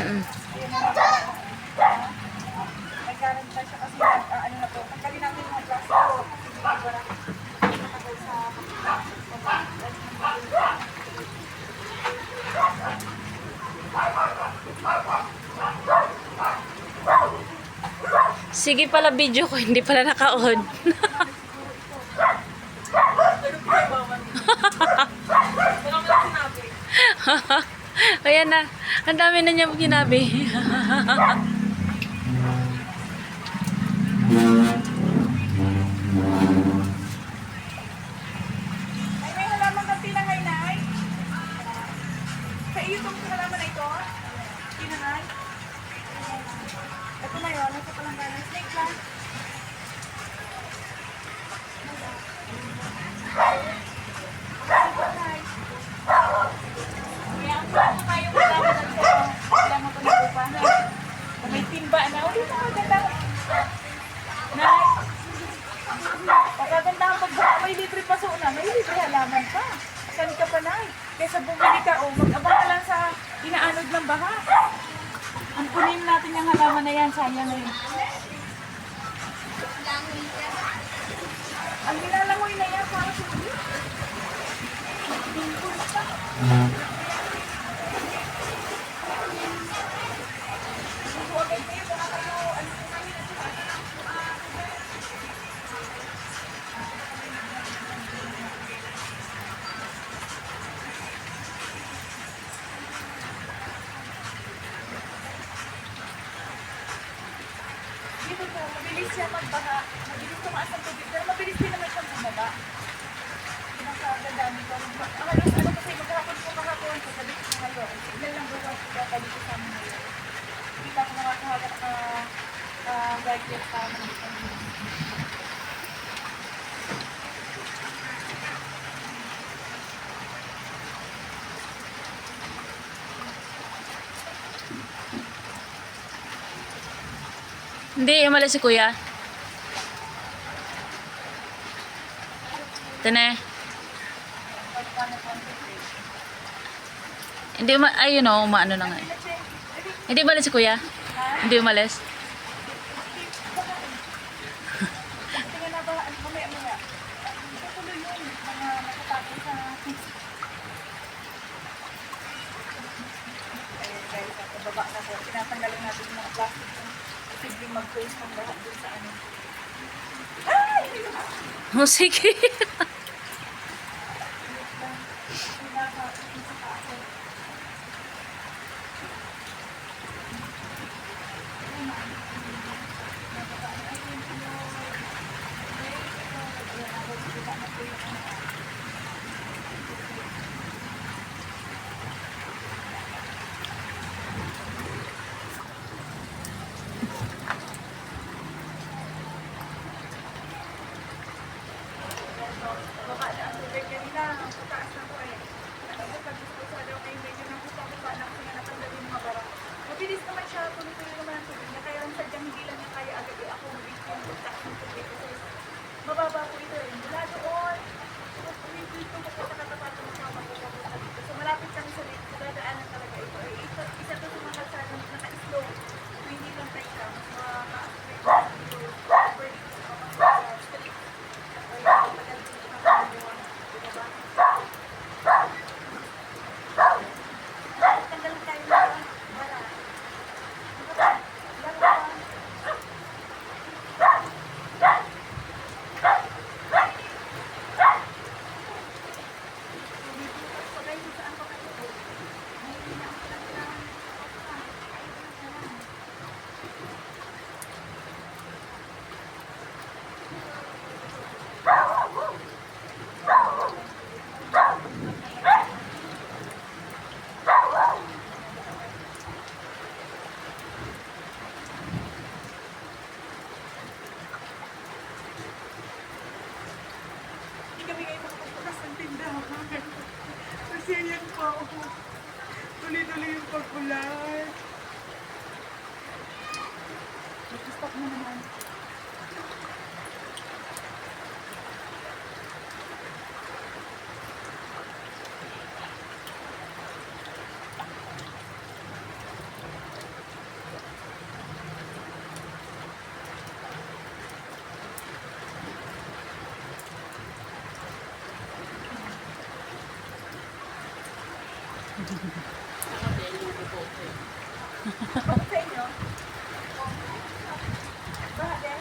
Mm-mm. Sige pala video ko, hindi pala naka-on. Ayan na. Ang dami na niya ginabi. Ang punin natin yung halaman na yan, sayang eh. Ang nilalangoy na yan, para sa iyo. Mabilis siya magbaha. Mabilis tumaas ang tubig. Pero mabilis din naman siyang bumaba. Pinakaganda dito. Halos ano kasi maghapon po kahapon. So sabi ko ngayon. Signal lang bukas kaya dito sa amin ngayon. Kita ko nakakahaga ka uh, gadget pa nandito. Hindi, umalis si kuya. Ito na. Hindi, uma ayun o, umaano na nga. eh. Hindi umalis si kuya? Hindi umalis? Baba na po. Tinatanggalin natin yung mga plastic yung posibleng mag-close ng lahat dun sa ano. Ay! Oh, sige. Baba na ang tubig kanina. Pataas na po eh. Kasi pag gusto sa daw kayo medyo nang baba na kaya natanggal yung mga bara. Mabilis naman siya. Tuloy-tuloy naman ang tubig niya. Kaya ang sadyang hindi lang niya kaya agad eh. Ako mabilis yung pagtaas ng tubig. Kasi mababa po ito eh. Mula doon. Tapos tuloy-tuloy ito magkakatapat ng mga magkakatapat dito. So malapit kami sa dito. Sa dadaanan talaga ito. Eh, isa, isa to sa mga kalsada na naka-slow. So hindi lang tayo ka. Mas maka-straight dito. Over dito sa mga street. Hindi kami ngayon makapagas ng tindahan. Kasi yan po. Tuloy-tuloy yung pagkulay. Stop na naman. Bakit sa inyo? Baha din?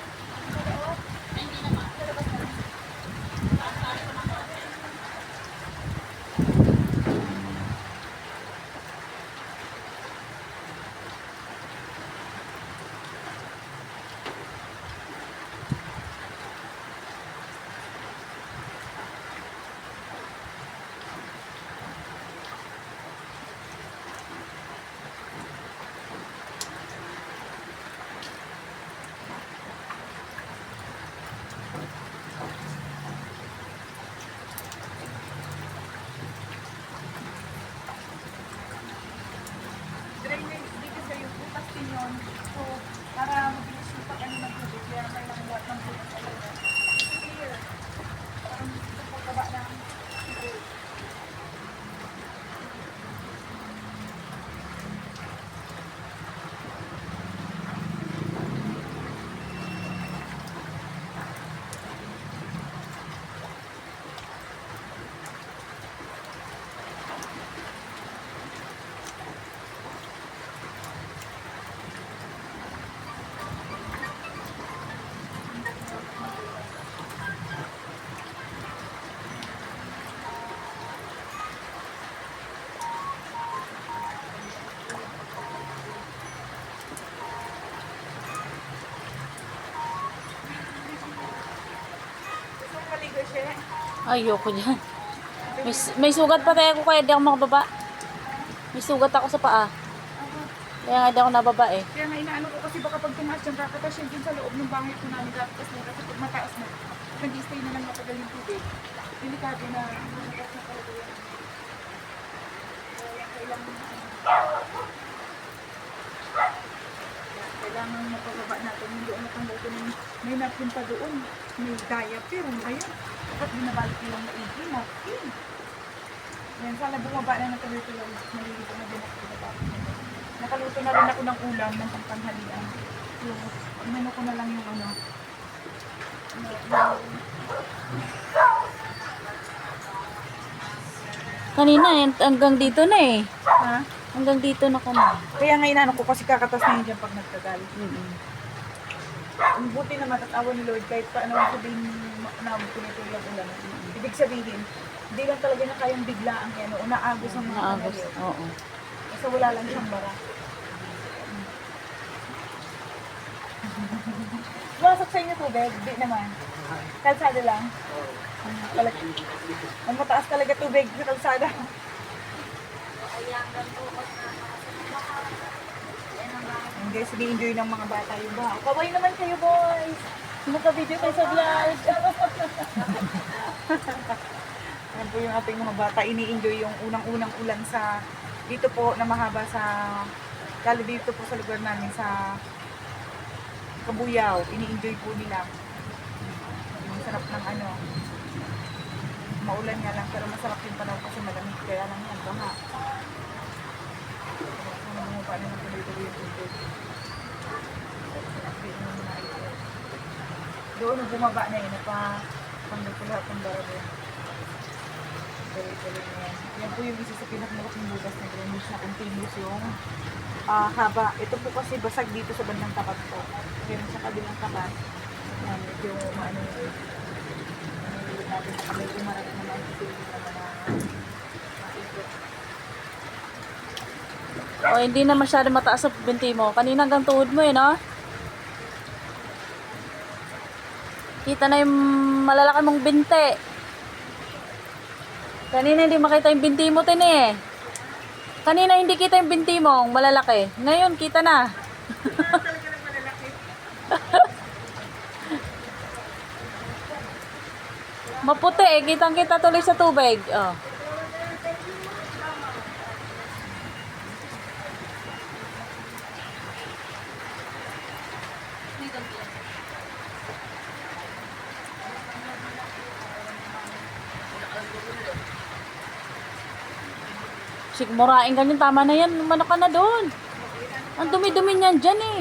drainage dito sa yung butas din yun. So, para mabilis yung pag ano ng tubig, kaya kailangan lahat ng butas talaga. Clear. Parang sa pagbaba ng tubig. Gusto mong maligo siya? Ayoko dyan. May, may sugat pa tayo ako kaya di ako makababa. May sugat ako sa paa. Kaya nga di ako nababa eh. Kaya nga inaano ko kasi baka pag tumaas dyan, kakatas yan dun sa loob ng bahay ko namin kakatas na kasi pag mataas na, nag-stay na lang matagal yung tubig. Delikado na, mataas na talaga. Kaya kailangan, kailangan mapababa natin yung doon natanggal ko ng may napkin pa doon. May diaper, ano ba? Dapat binabalik ko lang na. Yan, sana bumaba na ng tuloy-tuloy. Maliligo na din ako bumaba. Nakaluto na rin ako ng ulam ng pangtanghalian. So, inano ko na lang yung ano. ano, Kanina eh, hanggang dito na eh. Ha? Hanggang dito na kami. Kaya nga inano ko kasi kakatas na yun dyan pag nagtagal. Mm-mm. Ang buti na matatawa ni Lord kahit paano sabihin na pinito yung ulan. Ibig sabihin, hindi lang talaga na kayang bigla ang yan. O naagos ang mga Naagos. kanali. Oo. Kasi wala lang siyang bara. Masok sa inyo tubig? Di naman. Kalsada lang? Talag ang mataas talaga tubig sa kalsada. Ang guys, enjoy ng mga bata yung baha. Kaway naman kayo boys! Naka-video kayo sa vlog. Yan po yung ating mga bata. Ini-enjoy yung unang-unang ulan sa dito po na mahaba sa lalo dito po sa lugar namin sa Kabuyaw. Ini-enjoy po nila. Yung sarap ng ano. Maulan nga lang pero masarap yung panahon kasi malamig kaya lang yan baha. Sana bumaba na ng tuloy-tuloy yung tubig. Na ito. Doon bumaba na yun, napa tanggal ko lahat ng barado. Tuloy-tuloy na yan. Yan po yung isa sa pinakamalaking bugas na drainage na continuous yung ah, haba. Ito po kasi basag dito sa bandang tapat po. Pero sa kabilang tapat, yan, medyo maano yun. Hindi na. O, hindi na masyado mataas sa binti mo. Kanina hanggang tuhod mo eh, no? Kita na yung malalaki mong binti. Kanina hindi makita yung binti mo, tin eh. Kanina hindi kita yung binti mo, malalaki. Ngayon, kita na. Maputi eh, kitang kita tuloy sa tubig. Oh. Sigmurain ka niyan, tama na yan, lumana ka na doon. Ang dumi-dumi niyan dyan eh.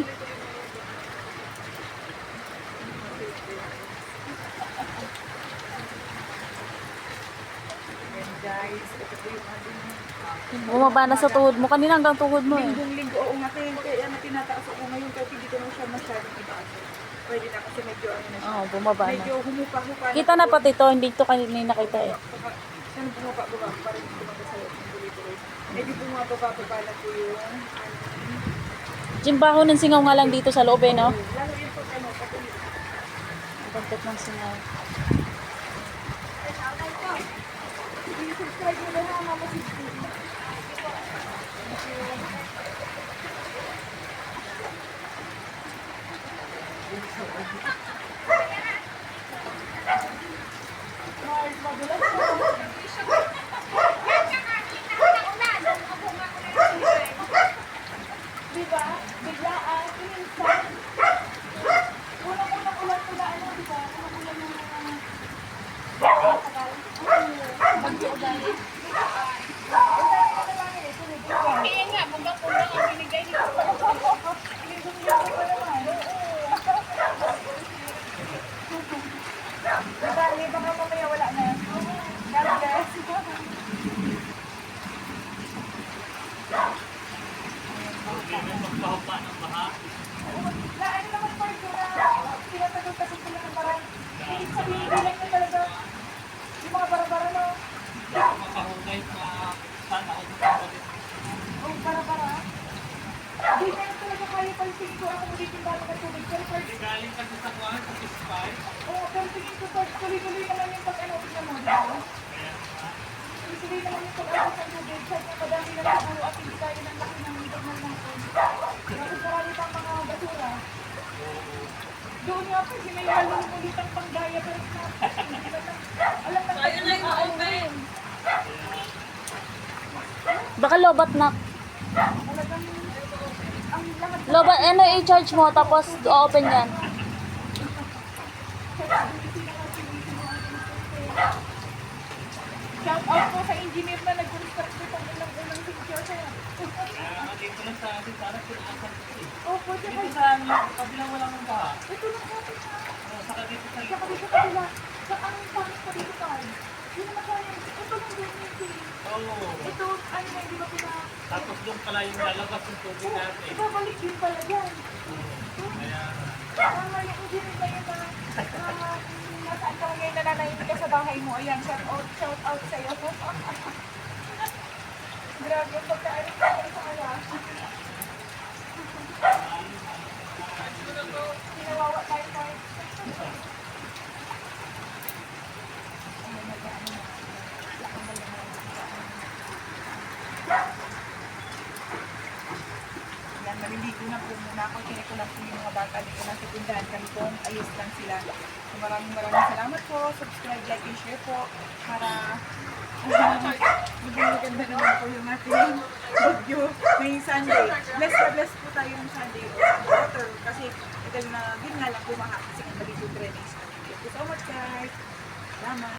Guys, ito po yung ating Bumaba na sa tuhod mo. Kanina hanggang tuhod mo eh. Linggong-linggo, oo nga, kaya, kaya na tinataas ako ngayon kahit hindi ko na siya masyadong itaas. Pwede na kasi medyo ano na siya. Oo, bumaba na. Medyo humupa-hupa Kita na pati to, hindi to kanina nakita eh. Saka, Sana bumaba-baba pa rin ng tuloy-tuloy. Medyo bumababa-baba na po ano. Jimbaho ng singaw nga lang dito sa loob eh, no? Lalo yun po ano, patuloy. Ang Bagkat ng singaw. I-subscribe nyo na ha, Mama Sixty. Mars, madulas po. Diba? Biglaan, minsan. Unang-unang ulan ko na ano, diba? Unang-ulan na Bagyo dahil. Kaya nga, bunga-bunga ang binigay nito. Binigay ko naman. Dali, baka mamaya wala na. God bless. Na ano naman po ito na tinatagal-tagal sila ng parang hindi sabihin bilang na talaga yung mga bara-bara no. Oh, bara-bara. Hindi na talaga kaya pansin ko ako magiging bala ng tubig. Pero first, Galing kasi sa kuwan, sa Pispay. oh, pero tingin ko first, tuloy-tuloy naman yung pag-ano, tignan mo, di ba? Tuloy-tuloy naman yung pag-ano sa tubig. Sabi nga, madami na siguro at hindi kaya ng laki ng ibang ng natin. Kasi marami pang mga basura. Doon nga pa, sinayalo ng ulit ang panggaya pero alam na na open. Baka lobat na. Lobat, ano i-charge mo tapos open yan. Shout out po sa engineer na nag-construct nito ng ilang unang picture. Kaya dito lang sa atin, para pinaasan ko eh. Opo, tsaka Dito sa kabilang wala mong baha. ito na po sa Oh, Saka dito sa Tsaka dito sa kabila. Sa ang pangit pa dito tayo. Hindi naman kaya. Ito lang din yung. Oo. Ito, ano na, hindi ba pina... Tapos doon pala yung lalabas yung tubig natin. Ibabalik din pala yan. Kaya, Tama yung engineer na yun na... na nasaan ka ngayon nananahimik ka sa bahay mo. Ayan, shout out, shout out sa'yo. Grabe, pagkaalis ka kayo sa kaya. Pinawawa tayo tayo. Yan, maliligo na po muna ako. Kaya ko lang po yung mga bata dito na sa tindahan. Kami po, ayos lang sila. So, maraming maraming salamat po. Subscribe, like, and share po. Para maging maganda naman po yung ating video ngayong Sunday. Bless na bless po tayo ng Sunday water. Kasi ito na, yun nga lang bumaha kasi ang maligo drainage. Thank you so much guys. Salamat.